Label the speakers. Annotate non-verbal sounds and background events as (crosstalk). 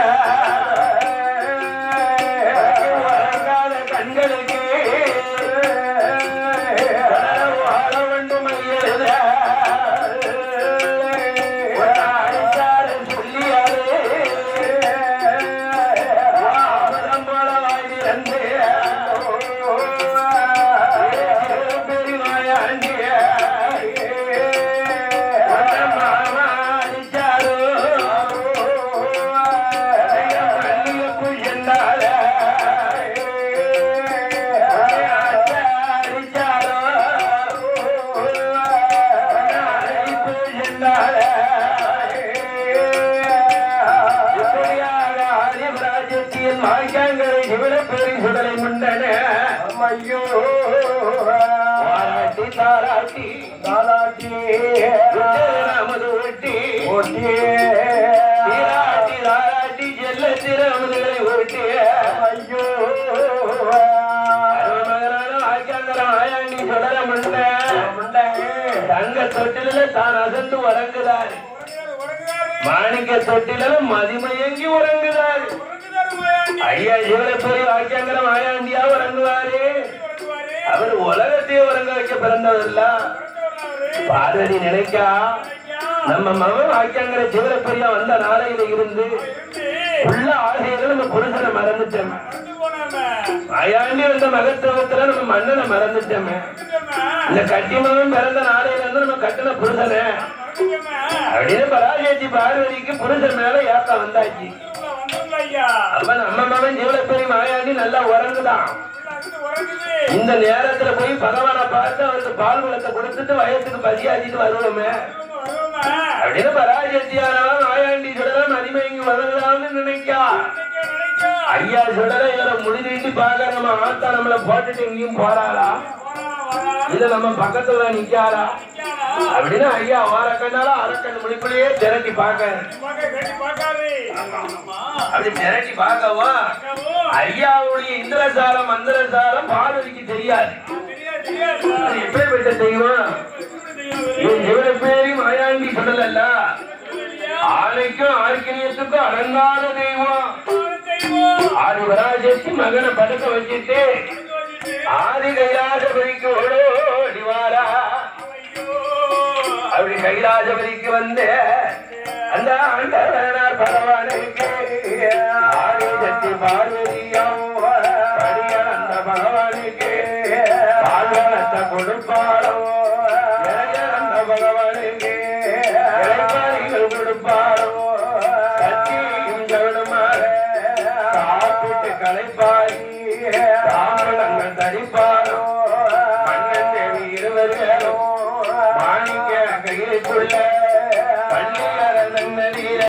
Speaker 1: (laughs) yeah. ஆதிபராஜ்யத்தின் வாய்க்காங்களை சிவனப்பேரி சுடலை முண்டன
Speaker 2: ஐயோ
Speaker 1: பாராட்டி தாராட்டி
Speaker 2: தாலாட்டி
Speaker 1: நமது ஒட்டி
Speaker 2: ஓட்டி
Speaker 1: தொட்டில தான் அசந்து உறங்குதாரு. மாணிக்க தொட்டில மதிமயங்கி உறங்குதாரு. ஐயா சிவனப்பெரிய வாக்கியங்கிற ஆயாண்டியா உறங்குவாரு? அவர் உலகத்தையே உறங்க வைக்க பிறந்தவர்ல? பார்வதி நினைக்கா? நம்ம மகன் வாக்கியங்கிற சிவனப்பெரியா வந்த நாளையில இருந்து உள்ள ஆசையில நம்ம புருஷனை மறந்துட்டோம். ஆயாண்டி வந்த மகத்துவத்துல நம்ம மன்னனை மறந்துட்டோமே. இந்த கட்டி மகன் பிறந்த நாளையில இருந்து நம்ம கட்டின புருஷனை. அப்படின்னு பராஜயத்தி பார்வதிக்கு புருஷன் மேல ஏத்த வந்தாச்சு. அப்ப நம்ம மகன் ஜீவனப்பெரிய மாயாண்டி நல்லா உறங்குதான். இந்த நேரத்துல போய் பகவானை பார்த்து அவருக்கு பால் குளத்தை கொடுத்துட்டு வயசுக்கு பசியாச்சிட்டு வருவோமே. அப்படின்னு பராஜத்தியானவன் மாயாண்டி சுடலாம் மதிமயங்கி வருகலாம்னு நினைக்கா. ஐயா சுடல இவரை முடி நீட்டி பார்க்க நம்ம ஆத்தா நம்மள போட்டுட்டு எங்கேயும் போறாளா? இல்ல நம்ம பக்கத்துல நிக்காரா அப்படின்னு ஐயா வாரக்கண்ணால அரக்கண் முடிப்புலயே திரட்டி பாக்க அப்படி திரட்டி பார்க்கவா? ஐயாவுடைய இந்திரசாரம் மந்திரசாரம் பார்வதிக்கு தெரியாது. எப்பேற்பட்ட தெய்வம்? இவன் இவனை பேரி மாயாண்டி சொல்லல ஆலைக்கும் ஆர்க்கினியத்துக்கும் அடங்காத தெய்வம். ஆதி வராஜத்தி மகனை படுக்க வச்சுட்டு ஆதி கைலாசபதிக்கு ஓடோடி அப்படி கைலாசபதிக்கு வந்து அந்த ஆண்டவனார் பகவானுக்கு ஆடி சக்தி பார்வதியம் அந்த பகவானுக்கு பால்வனத்தை கொடுப்பாரோ அந்த பகவானுக்கு இறைப்பாரிகள் கொடுப்பாரோ கத்தியும் கருடுமாறு காப்பிட்டு கலைப்பார்